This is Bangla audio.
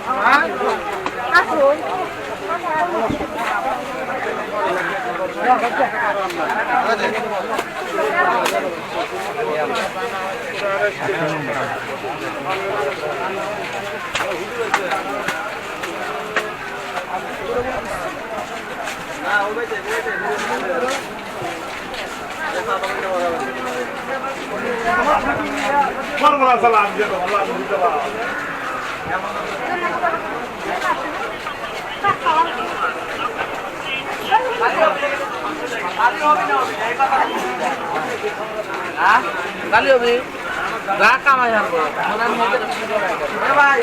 ছাড়া টাকা তো নিশ্চয় সকালে আসুন। Forma গালি হবে গা কামাই আনব ভাই